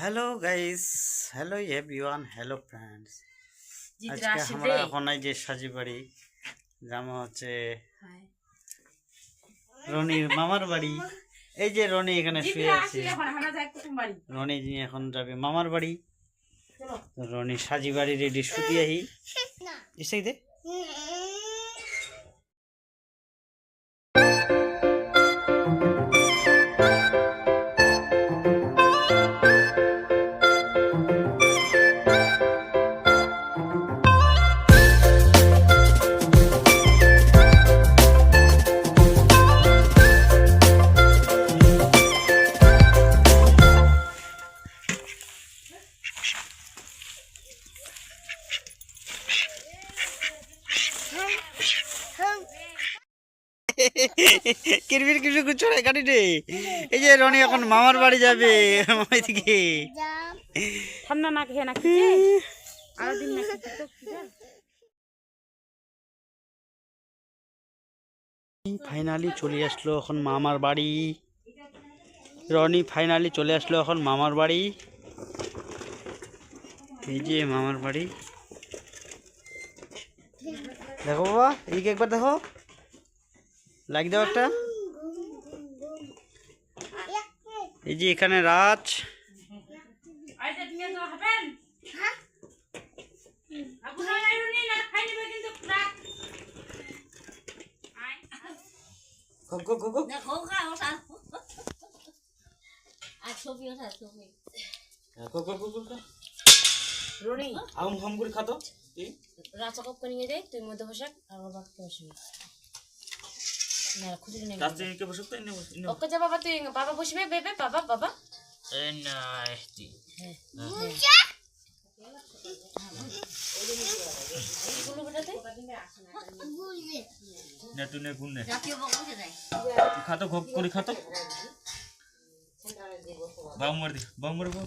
Hello guys hello everyone hello friends আজকে আমরা এখন এই যে সাজি বাড়ি জামা হচ্ছে। রনির মামার বাড়ি। এই যে রনি এখানে শুয়ে আছে। রনি জি এখন যাবে মামার বাড়ি। রনি সাজি বাড়ি রেডি শুতি আহি। ইসাই দে। কিরবির কিছু কিছু রে গাড়ি রে এই যে রনি এখন মামার বাড়ি যাবে। ওইদিকে ঠান্ডা না খেয়ে না কি আরও দিন না? ফাইনালি চলে আসলো এখন মামার বাড়ি। রনি ফাইনালি চলে আসলো এখন মামার বাড়ি। এই যে মামার বাড়ি। দেখো বাবা এদিকে একবার দেখো। লাইক দাও একটা। এই যে এখানে রাজ। আম হাম করে খাতো রাচা কপ করে নিয়ে যাই তুই মধ্যে বসে আর খুঁজে নেই ওকে যা বাবা তুই বাবা বসবে বেবে বাবা বাবা। গুলো বেটাতে? জাতীয় বকতে যাই খাতো ঘপ করে খাতো বাউ মার দি বাউ মার বাউ